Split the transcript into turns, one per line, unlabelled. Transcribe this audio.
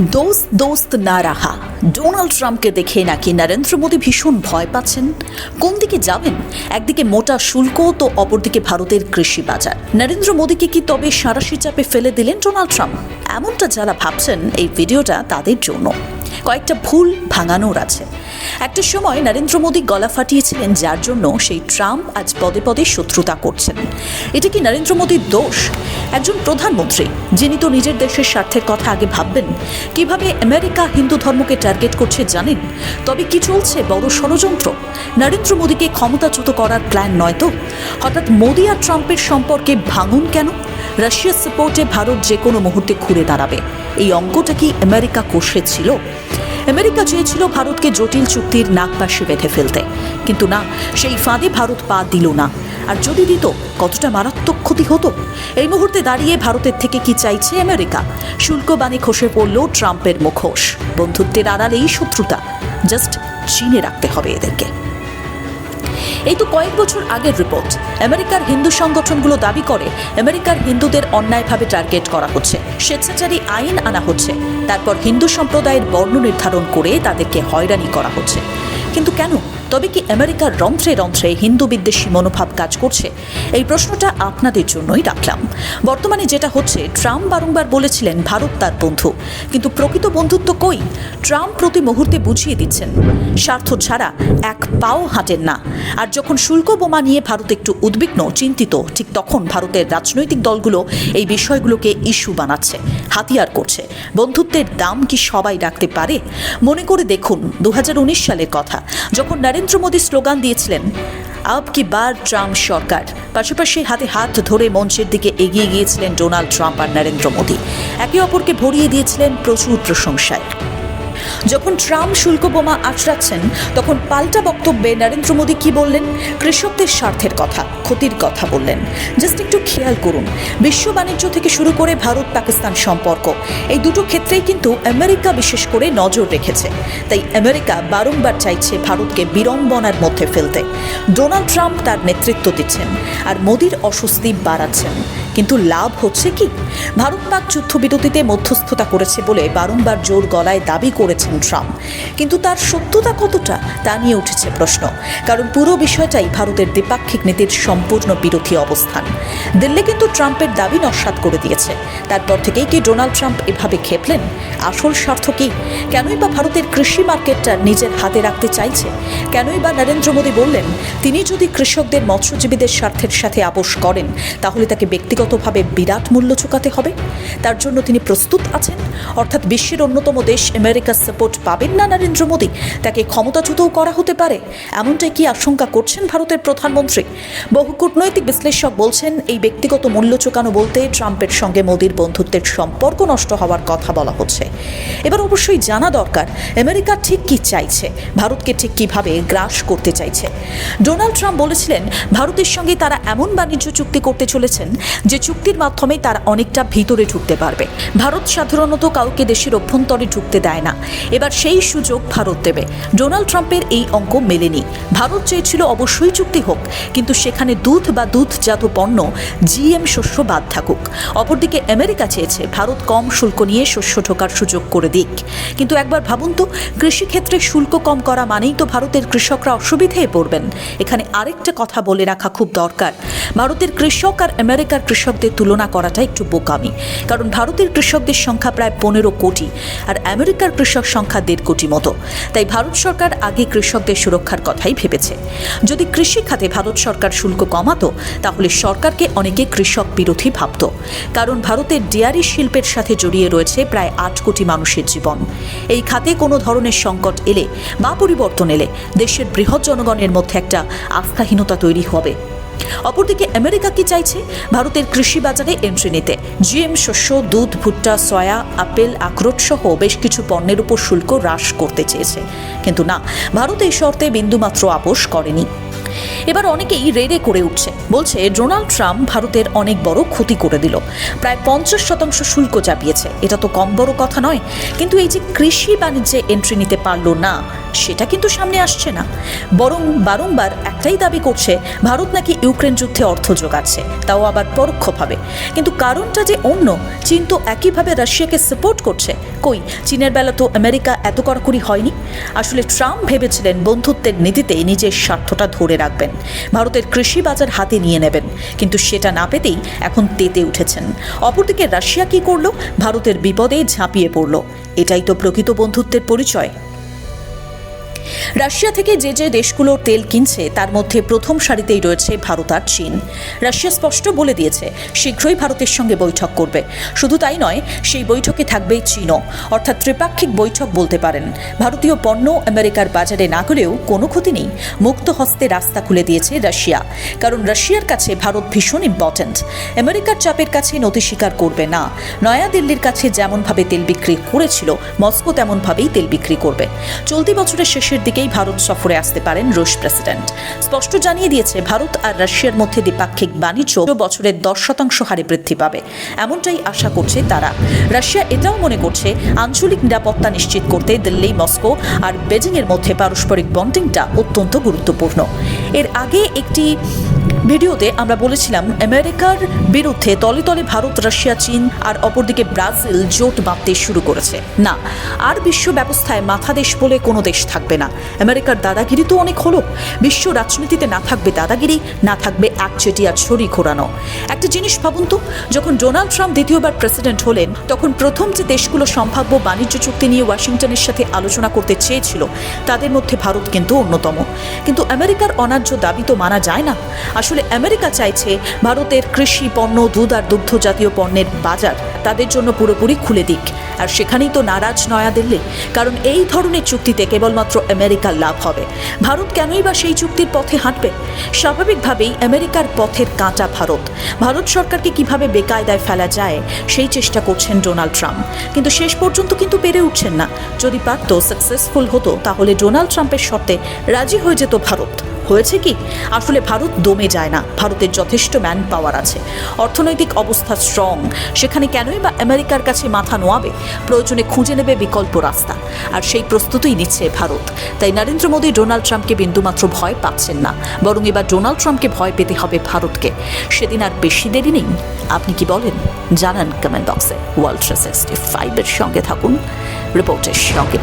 দোস্ত দোস্ত না রাহা। ডোনাল্ড ট্রাম্পকে দেখে নাকি নরেন্দ্র মোদী ভীষণ ভয় পাচ্ছেন। কোন দিকে যাবেন? একদিকে মোটা শুল্ক তো অপরদিকে ভারতের কৃষি বাজার। নরেন্দ্র মোদীকে কি তবে সারাশি চাপে ফেলে দিলেন ডোনাল্ড ট্রাম্প? এমনটা যারা ভাবছেন, এই ভিডিওটা তাদের জন্য। কয়েকটা ভুল ভাঙানোর আছে। একটা সময় নরেন্দ্র মোদী গলা ফাটিয়েছিলেন, যার জন্য সেই ট্রাম্প আজ পদে পদে শত্রুতা করছেন। এটা কি নরেন্দ্র মোদীর দোষ? একজন প্রধানমন্ত্রী, যিনি তো নিজের দেশের স্বার্থের কথা আগে ভাববেন, কীভাবে আমেরিকা হিন্দু ধর্মকে টার্গেট করছে জানেন? তবে কি চলছে বড় ষড়যন্ত্র? নরেন্দ্র মোদীকে ক্ষমতাচ্যুত করার প্ল্যান নয় তো? হঠাৎ মোদী আর ট্রাম্পের সম্পর্কে ভাঙুন কেন? রাশিয়ার সাপোর্টে ভারত যে কোনো মুহূর্তে ঘুরে দাঁড়াবে। এই অঙ্কটা কি আমেরিকা কষেছিল আমেরিকা চেয়েছিল ভারতকে জটিল চুক্তির নাকপাশে বেঁধে ফেলতে। কিন্তু না, সেই ফাঁদে ভারত পা দিল না। আর যদি দিত, কতটা মারাত্মক ক্ষতি হতো? এই মুহূর্তে দাঁড়িয়ে ভারতের থেকে কি চাইছে আমেরিকা? শুল্ক বাণী খসে পড়ল ট্রাম্পের মুখোশ। বন্ধুত্বের আড়ালেই শত্রুতা। জাস্ট চিনে রাখতে হবে এদেরকে। এই তো কয়েক বছর আগের রিপোর্ট আমেরিকার হিন্দু সংগঠনগুলো দাবি করে আমেরিকার হিন্দুদের অন্যায়ভাবে টার্গেট করা হচ্ছে। স্বেচ্ছাচারী আইন আনা হচ্ছে। তারপর হিন্দু সম্প্রদায়ের বর্ণ নির্ধারণ করে তাদেরকে হয়রানি করা হচ্ছে। কিন্তু কেন? তবে কি আমেরিকার রন্ধ্রে রন্ধ্রে হিন্দু বিদ্বেষী মনোভাব কাজ করছে? এই প্রশ্নটা আপনাদের জন্যই রাখলাম। বর্তমানে যেটা হচ্ছে, ট্রাম্প বারংবার বলেছিলেন ভারত তার বন্ধু। কিন্তু প্রকৃত বন্ধুত্ব কই? ট্রাম্প প্রতি মুহূর্তে বুঝিয়ে দিচ্ছেন, স্বার্থ ছাড়া এক পাও হাঁটেন না। আর যখন শুল্ক বোমা নিয়ে ভারত একটু উদ্বিগ্ন, চিন্তিত, ঠিক তখন ভারতের রাজনৈতিক দলগুলো এই বিষয়গুলোকে ইস্যু বানাচ্ছে, হাতিয়ার করছে। বন্ধুত্বের দাম কি সবাই রাখতে পারে? মনে করে দেখুন দু হাজার উনিশ সালের কথা, যখন নরেন্দ্র মোদী স্লোগান দিয়েছিলেন, আব কি বার ট্রাম্প সরকার। পাশাপাশি হাতে হাত ধরে মঞ্চের দিকে এগিয়ে গিয়েছিলেন ডোনাল্ড ট্রাম্প আর নরেন্দ্র মোদী। একে অপরকে ভরিয়ে দিয়েছিলেন প্রচুর প্রশংসায়। যখন ট্রাম্প শুল্ক বোমা আঁচড়াচ্ছেন তখন পাল্টা বক্তব্যে নরেন্দ্র মোদী কি বললেন? কৃষকদের স্বার্থের কথা, ক্ষতির কথা বললেন। জাস্ট একটু খেয়াল করুন, বিশ্ব বাণিজ্য থেকে শুরু করে ভারত পাকিস্তান সম্পর্ক, এই দুটো ক্ষেত্রেই কিন্তু আমেরিকা বিশেষ করে নজর রেখেছে। তাই আমেরিকা বারংবার চাইছে ভারতকে বিড়ম্বনার মধ্যে ফেলতে। ডোনাল্ড ট্রাম্প তার নেতৃত্ব দিচ্ছেন আর মোদির অস্বস্তি বাড়াচ্ছেন। কিন্তু লাভ হচ্ছে কি? ভারত পাক যুদ্ধবিরতিতে মধ্যস্থতা করেছে বলে বারংবার জোর গলায় দাবি করেছেন ট্রাম্প। কিন্তু তার সত্যতা কতটা তা নিয়ে উঠেছে প্রশ্ন। কারণ পুরো বিষয়টাই ভারতের দ্বিপাক্ষিক নীতির সম্পূর্ণ বিরোধী অবস্থান। দিল্লি কিন্তু ট্রাম্পের দাবি নস্বাত করে দিয়েছে। তারপর থেকেই কি ডোনাল্ড ট্রাম্প এভাবে খেপলেন? আসল স্বার্থ কি? কেনই বা ভারতের কৃষি মার্কেটটা নিজের হাতে রাখতে চাইছে? কেনই বা নরেন্দ্র মোদী বললেন, তিনি যদি কৃষকদের মৎস্যজীবীদের স্বার্থের সাথে আপোষ করেন, তাহলে তাকে ব্যক্তিগতভাবে বিরাট মূল্য চুকাতে হবে? তার জন্য তিনি প্রস্তুত আছেন। অর্থাৎ বিশ্বের অন্যতম দেশ আমেরিকার সাপোর্ট পাবেন না নরেন্দ্র মোদী। তাকে ক্ষমতাচ্যুতও করা হতে পারে। এমনটাই কি আশঙ্কা করছেন ভারতের প্রধানমন্ত্রী? বহু কূটনৈতিক বিশ্লেষক বলছেন, এই ব্যক্তিগত মূল্য চুকানো বলতে ট্রাম্পের সঙ্গে মোদীর বন্ধুত্বের সম্পর্ক নষ্ট হওয়ার কথা বলা হচ্ছে। এবার অবশ্যই জানা দরকার, আমেরিকা ঠিক কি চাইছে? ভারতকে ঠিক কীভাবে গ্রাস করতে চাইছে? ডোনাল্ড ট্রাম্প বলেছিলেন, ভারতের সঙ্গে তারা এমন বাণিজ্য চুক্তি করতে চলেছেন যে চুক্তির মাধ্যমে তারা অনেকটা ভিতরে ঢুকতে পারবে। ভারত সাধারণত কাউকে দেশের অভ্যন্তরে ঢুকতে দেয় না। এবার সেই সুযোগ ভারত দেবে। ডোনাল্ড ট্রাম্পের এই অঙ্ক মেলেনি। ভারত চেয়েছিল অবশ্যই চুক্তি হোক, কিন্তু সেখানে দুধ বা দুধজাত পণ্য জিএম শস্য বাদ থাকুক। অপরদিকে আমেরিকা চেয়েছে ভারত কম শুল্ক নিয়ে শস্য ঢোকার সুযোগ করে দিক। কিন্তু একবার ভাবুন তো, কৃষিক্ষেত্রে শুল্ক কম করা মানেই তো ভারতের কৃষকরা অসুবিধায় পড়বেন। এখানে আরেকটা কথা বলে রাখা খুব দরকার। ভারতের কৃষক আর আমেরিকার কৃষকদের তুলনা করাটা একটু বোকামি। কারণ ভারতের কৃষকদের সংখ্যা প্রায় পনেরো কোটি, আর আমেরিকার কৃষক সংখ্যা দেড় কোটি মতো। তাই ভারত সরকার আগে কৃষকদের সুরক্ষার কথাই ভেবেছে। যদি কৃষি খাতে ভারত সরকার শুল্ক কমাতো, তাহলে সরকারকে অনেকে কৃষক বিরোধী ভাবত। কারণ ভারতের ডেয়ারি শিল্পের সাথে জড়িয়ে রয়েছে প্রায় আট কোটি মানুষের জীবন। এই খাতে কোনো ধরনের সংকট এলে বা পরিবর্তন এলে দেশের বৃহৎ জনগণের মধ্যে একটা আস্থাহীনতা তৈরি হবে। অপরদিকে আমেরিকা কি চাইছে? ভারতের কৃষি বাজারে এন্ট্রি নিতে। জিএম, শস্য, দুধ, ভুট্টা, সয়া, আপেল, আখরোট সহ বেশ কিছু পণ্যের উপর শুল্ক হ্রাস করতে চেয়েছে। কিন্তু না, ভারত এই শর্তে বিন্দুমাত্র আপোষ করেনি। এবার অনেকেই রেড়ে করে উঠছে। বলছে, ডোনাল্ড ট্রাম্প ভারতের অনেক বড় ক্ষতি করে দিল। প্রায় পঞ্চাশ শতাংশ শুল্ক চাপিয়েছে। এটা তো কম বড় কথা নয়। কিন্তু এই যে কৃষি বাণিজ্যে এন্ট্রি নিতে পারল না, সেটা কিন্তু সামনে আসছে না। বরং বারংবার একটাই দাবি করছে, ভারত নাকি ইউক্রেন যুদ্ধে অর্থ যোগাচ্ছে। তাও আবার পরোক্ষভাবে। কিন্তু কারণটা যে অন্য, চীন তো একইভাবে রাশিয়াকে সাপোর্ট করছে। কই, চীনের বেলা তো আমেরিকা এত কড়াকড়ি হয়নি? আসলে ট্রাম্প ভেবেছিলেন বন্ধুত্বের নীতিতে নিজের স্বার্থটা ধরে রাখবেন। ভারতের কৃষি বাজার হাতে নিয়ে নেবেন। কিন্তু সেটা না পেতেই এখন তেতে উঠেছেন। অপরদিকে রাশিয়া কি করল? ভারতের বিপদে ঝাঁপিয়ে পড়ল। এটাই তো প্রকৃত বন্ধুত্বের পরিচয়। রাশিয়া থেকে যে যে দেশগুলো তেল কিনছে, তার মধ্যে প্রথম সারিতেই রয়েছে ভারত আর চীন। রাশিয়া স্পষ্ট বলে দিয়েছে, শীঘ্রই ভারতের সঙ্গে বৈঠক করবে। শুধু তাই নয়, সেই বৈঠকে থাকবে চীনও। অর্থাৎ ত্রিপাক্ষিক বৈঠক বলতে পারেন। ভারতীয় পণ্য আমেরিকার বাজারে না গেলেও কোনো ক্ষতি নেই। মুক্ত হস্তে রাস্তা খুলে দিয়েছে রাশিয়া। কারণ রাশিয়ার কাছে ভারত ভীষণ ইম্পর্ট্যান্ট আমেরিকার চাপের কাছে নতি স্বীকার করবে না। নয়াদিল্লির কাছে যেমনভাবে তেল বিক্রি করেছিল, মস্কো তেমনভাবেই তেল বিক্রি করবে। চলতি বছরের শেষের দিকেই ভারত সফরে আসতে পারেন রুশ প্রেসিডেন্ট। স্পষ্ট জানিয়ে দিয়েছে, ভারত আর রাশিয়ার মধ্যে দ্বিপাক্ষিক বাণিজ্য বছরের দশ শতাংশ হারে বৃদ্ধি পাবে। এমনটাই আশা করছে তারা। রাশিয়া এটাও মনে করছে, আঞ্চলিক নিরাপত্তা নিশ্চিত করতে দিল্লি, মস্কো আর বেজিংয়ের মধ্যে পারস্পরিক বন্ডিংটা অত্যন্ত গুরুত্বপূর্ণ। এর আগে একটি ভিডিওতে আমরা বলেছিলাম আমেরিকার বিরুদ্ধে তলে তলে ভারত, রাশিয়া, চীন আর অপরদিকে ব্রাজিল জোট বাঁধতে শুরু করেছে। না, আর বিশ্ব ব্যবস্থায় মাথা দেশ বলে কোনো দেশ থাকবে না। আমেরিকার দাদাগিরি তো অনেক হলো। বিশ্ব রাজনীতিতে না থাকবে দাদাগিরি, না থাকবে একচেটিয়া ছড়ি ঘোরানো। একটা জিনিস ভাবুন তো, যখন ডোনাল্ড ট্রাম্প দ্বিতীয়বার প্রেসিডেন্ট হলেন, তখন প্রথম যে দেশগুলো সম্ভাব্য বাণিজ্য চুক্তি নিয়ে ওয়াশিংটনের সাথে আলোচনা করতে চেয়েছিল, তাদের মধ্যে ভারত কিন্তু অন্যতম। কিন্তু আমেরিকার অনার্য দাবি তো মানা যায় না। আসলে আমেরিকা চাইছে ভারতের কৃষি পণ্য, দুধ আর দুগ্ধ জাতীয় পণ্যের বাজার। তাদের জন্য পুরোপুরি খুলে দিক। আর সেখানেই তো নারাজ নয়াদিল্লি। কারণ এই ধরনের চুক্তিতে কেবলমাত্র আমেরিকার লাভ হবে। ভারত কেনই বা সেই চুক্তির পথে হাঁটবে? স্বাভাবিকভাবেই আমেরিকার পথের কাঁটা ভারত। ভারত সরকারকে কীভাবে বেকায়দায় ফেলা যায়, সেই চেষ্টা করছেন ডোনাল্ড ট্রাম্প। কিন্তু শেষ পর্যন্ত কিন্তু পেরে উঠছেন না। যদি পারত সাকসেসফুল হতো, তাহলে ডোনাল্ড ট্রাম্পের শর্তে রাজি হয়ে যেত ভারত। হয়েছে কি? আসলে ভারত দমে যায় না। ভারতের যথেষ্ট ম্যান পাওয়ার আছে। অর্থনৈতিক অবস্থা স্ট্রং সেখানে কেনই বা আমেরিকার কাছে মাথা নোয়াবে? প্রয়োজনে খুঁজে নেবে বিকল্প রাস্তা। আর সেই প্রস্তুতিই নিচ্ছে ভারত। তাই নরেন্দ্র মোদী ডোনাল্ড ট্রাম্পকে বিন্দুমাত্র ভয় পাচ্ছেন না। বরং এবার ডোনাল্ড ট্রাম্পকে ভয় পেতে হবে ভারতকে। সেদিন আর বেশি দেরি নেই। আপনি কি বলেন? জানান কমেন্ট বক্সে ওয়ার্ল্ড থ্রি সঙ্গে থাকুন। রিপোর্টের সঙ্গে।